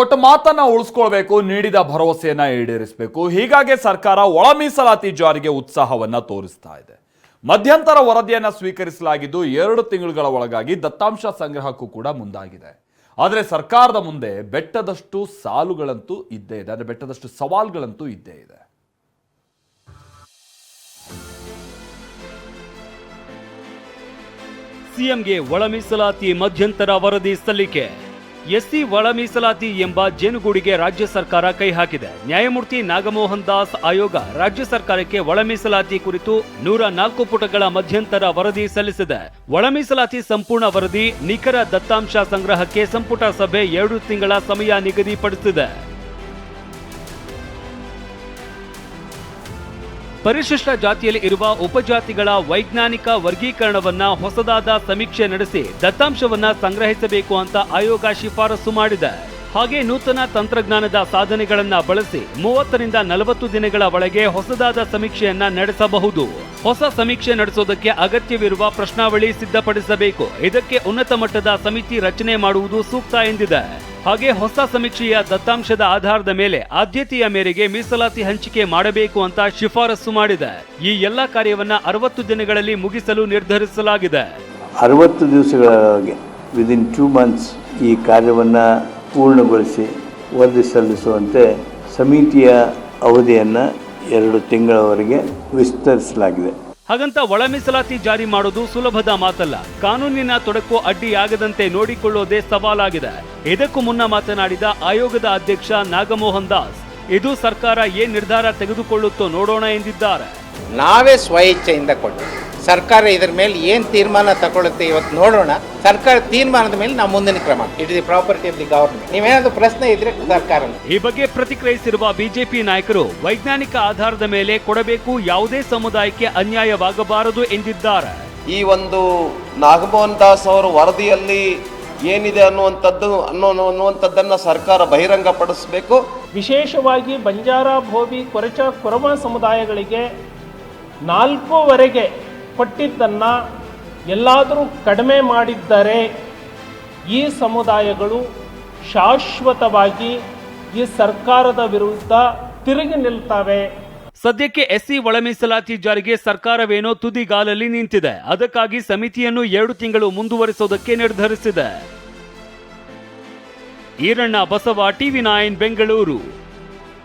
ಕೊಟ್ಟ ಮಾತನ್ನ ಉಳಿಸ್ಕೊಳ್ಬೇಕು, ನೀಡಿದ ಭರವಸೆಯನ್ನ ಈಡೇರಿಸಬೇಕು. ಹೀಗಾಗಿ ಸರ್ಕಾರ ಒಳ ಮೀಸಲಾತಿ ಜಾರಿಗೆ ಉತ್ಸಾಹವನ್ನ ತೋರಿಸ್ತಾ ಇದೆ. ಮಧ್ಯಂತರ ವರದಿಯನ್ನ ಸ್ವೀಕರಿಸಲಾಗಿದ್ದು ಎರಡು ತಿಂಗಳುಗಳ ಒಳಗಾಗಿ ದತ್ತಾಂಶ ಸಂಗ್ರಹಕ್ಕೂ ಕೂಡ ಮುಂದಾಗಿದೆ. ಆದರೆ ಸರ್ಕಾರದ ಮುಂದೆ ಬೆಟ್ಟದಷ್ಟು ಸಾಲುಗಳಂತೂ ಇದ್ದೇ ಇದೆ. ಅಂದರೆ ಬೆಟ್ಟದಷ್ಟು ಸವಾಲುಗಳಂತೂ ಇದ್ದೇ ಇದೆ. ಸಿಎಂಗೆ ಒಳ ಮೀಸಲಾತಿ ಮಧ್ಯಂತರ ವರದಿ ಸಲ್ಲಿಕೆ. ಎಸ್ಸಿ ಒಳ ಮೀಸಲಾತಿ ಎಂಬ ಜೇನುಗೂಡಿಗೆ ರಾಜ್ಯ ಸರ್ಕಾರ ಕೈ ಹಾಕಿದೆ. ನ್ಯಾಯಮೂರ್ತಿ ನಾಗಮೋಹನ್ ದಾಸ್ ಆಯೋಗ ರಾಜ್ಯ ಸರ್ಕಾರಕ್ಕೆ ಒಳ ಮೀಸಲಾತಿ ಕುರಿತು ನೂರ ನಾಲ್ಕು ಪುಟಗಳ ಮಧ್ಯಂತರ ವರದಿ ಸಲ್ಲಿಸಿದೆ. ಒಳ ಮೀಸಲಾತಿ ಸಂಪೂರ್ಣ ವರದಿ ನಿಖರ ದತ್ತಾಂಶ ಸಂಗ್ರಹಕ್ಕೆ ಸಂಪುಟ ಸಭೆ ಎರಡು ತಿಂಗಳ ಸಮಯ ನಿಗದಿಪಡಿಸಿದೆ. ಪರಿಶಿಷ್ಟ ಜಾತಿಯಲ್ಲಿ ಇರುವ ಉಪಜಾತಿಗಳ ವೈಜ್ಞಾನಿಕ ವರ್ಗೀಕರಣವನ್ನ ಹೊಸದಾದ ಸಮೀಕ್ಷೆ ನಡೆಸಿ ದತ್ತಾಂಶವನ್ನ ಸಂಗ್ರಹಿಸಬೇಕು ಅಂತ ಆಯೋಗ ಶಿಫಾರಸು ಮಾಡಿದೆ. ಹಾಗೆ ನೂತನ ತಂತ್ರಜ್ಞಾನದ ಸಾಧನೆಗಳನ್ನ ಬಳಸಿ ಮೂವತ್ತರಿಂದ ನಲವತ್ತು ದಿನಗಳ ಒಳಗೆ ಹೊಸದಾದ ಸಮೀಕ್ಷೆಯನ್ನ ನಡೆಸಬಹುದು. ಹೊಸ ಸಮೀಕ್ಷೆ ನಡೆಸೋದಕ್ಕೆ ಅಗತ್ಯವಿರುವ ಪ್ರಶ್ನಾವಳಿ ಸಿದ್ಧಪಡಿಸಬೇಕು. ಇದಕ್ಕೆ ಉನ್ನತ ಮಟ್ಟದ ಸಮಿತಿ ರಚನೆ ಮಾಡುವುದು ಸೂಕ್ತ ಎಂದಿದೆ. ಹಾಗೆ ಹೊಸ ಸಮೀಕ್ಷೆಯ ದತ್ತಾಂಶದ ಆಧಾರದ ಮೇಲೆ ಆದ್ಯತೆಯ ಮೇರೆಗೆ ಮೀಸಲಾತಿ ಹಂಚಿಕೆ ಮಾಡಬೇಕು ಅಂತ ಶಿಫಾರಸು ಮಾಡಿದೆ. ಈ ಎಲ್ಲ ಕಾರ್ಯವನ್ನ ಅರವತ್ತು ದಿನಗಳಲ್ಲಿ ಮುಗಿಸಲು ನಿರ್ಧರಿಸಲಾಗಿದೆ. ಅರವತ್ತು ದಿವಸಗಳೊಳಗೆ ವಿದಿನ್ ಟೂ ಮಂತ್ಸ್ ಈ ಕಾರ್ಯವನ್ನು ಪೂರ್ಣಗೊಳಿಸಿ ವರದಿ ಸಲ್ಲಿಸುವಂತೆ ಸಮಿತಿಯ ಅವಧಿಯನ್ನು ಎರಡು ತಿಂಗಳವರೆಗೆ ವಿಸ್ತರಿಸಲಾಗಿದೆ. ಹಾಗಂತ ಒಳ ಮೀಸಲಾತಿ ಜಾರಿ ಮಾಡೋದು ಸುಲಭದ ಮಾತಲ್ಲ. ಕಾನೂನಿನ ತೊಡಕು ಅಡ್ಡಿಯಾಗದಂತೆ ನೋಡಿಕೊಳ್ಳೋದೇ ಸವಾಲಾಗಿದೆ. ಇದಕ್ಕೂ ಮುನ್ನ ಮಾತನಾಡಿದ ಆಯೋಗದ ಅಧ್ಯಕ್ಷ ನಾಗಮೋಹನ್ ದಾಸ್, ಇದು ಸರ್ಕಾರ ಏನ್ ನಿರ್ಧಾರ ತೆಗೆದುಕೊಳ್ಳುತ್ತೋ ನೋಡೋಣ ಎಂದಿದ್ದಾರೆ. ನಾವೇ ಸ್ವಇಚ್ಛೆಯಿಂದ ಕೊಟ್ಟು ಸರ್ಕಾರ ಇದರ ಮೇಲೆ ಏನು ತೀರ್ಮಾನ ತಗೊಳುತ್ತೆ ಇವತ್ತು ನೋಡೋಣ. ಸರ್ಕಾರ ತೀರ್ಮಾನದ ಮೇಲೆ ನಾವು ಮುಂದಿನ ಕ್ರಮ. It is the property of the government ನೀವೇನಾದ್ರೂ ಪ್ರಶ್ನೆ ಇದ್ರೆ ಸರ್ಕಾರ ಈ ಬಗ್ಗೆ ಪ್ರತಿಕ್ರಿಯಿಸಿರುವ ಬಿಜೆಪಿ ನಾಯಕರು ವೈಜ್ಞಾನಿಕ ಆಧಾರದ ಮೇಲೆ ಕೊಡಬೇಕು ಯಾವುದೇ ಸಮುದಾಯಕ್ಕೆ ಅನ್ಯಾಯವಾಗಬಾರದು ಎಂದಿದ್ದಾರೆ. ಈ ಒಂದು ನಾಗಮೋಹನ್ ದಾಸ್ ಅವರ ವರದಿಯಲ್ಲಿ ಏನಿದೆ ಅನ್ನುವಂಥದ್ದು ಅನ್ನೋ ಅನ್ನುವಂಥದ್ದನ್ನು ಸರ್ಕಾರ ಬಹಿರಂಗಪಡಿಸಬೇಕು. ವಿಶೇಷವಾಗಿ ಬಂಜಾರ ಭೋವಿ ಕೊರಚ ಕೊರವ ಸಮುದಾಯಗಳಿಗೆ ನಾಲ್ಕೂವರೆಗೆ ಕೊಟ್ಟಿದ್ದನ್ನು ಎಲ್ಲಾದರೂ ಕಡಿಮೆ ಮಾಡಿದ್ದರೆ ಈ ಸಮುದಾಯಗಳು ಶಾಶ್ವತವಾಗಿ ಈ ಸರ್ಕಾರದ ವಿರುದ್ಧ ತಿರುಗಿ ನಿಲ್ತವೆ. ಸದ್ಯಕ್ಕೆ ಎಸ್ಸಿ ಒಳ ಮೀಸಲಾತಿ ಜಾರಿಗೆ ಸರ್ಕಾರವೇನೋ ತುದಿಗಾಲಲ್ಲಿ ನಿಂತಿದೆ. ಅದಕ್ಕಾಗಿ ಸಮಿತಿಯನ್ನು ಎರಡು ತಿಂಗಳು ಮುಂದುವರಿಸೋದಕ್ಕೆ ನಿರ್ಧರಿಸಿದೆ. Iranna Basava, TV nine Bengaluru.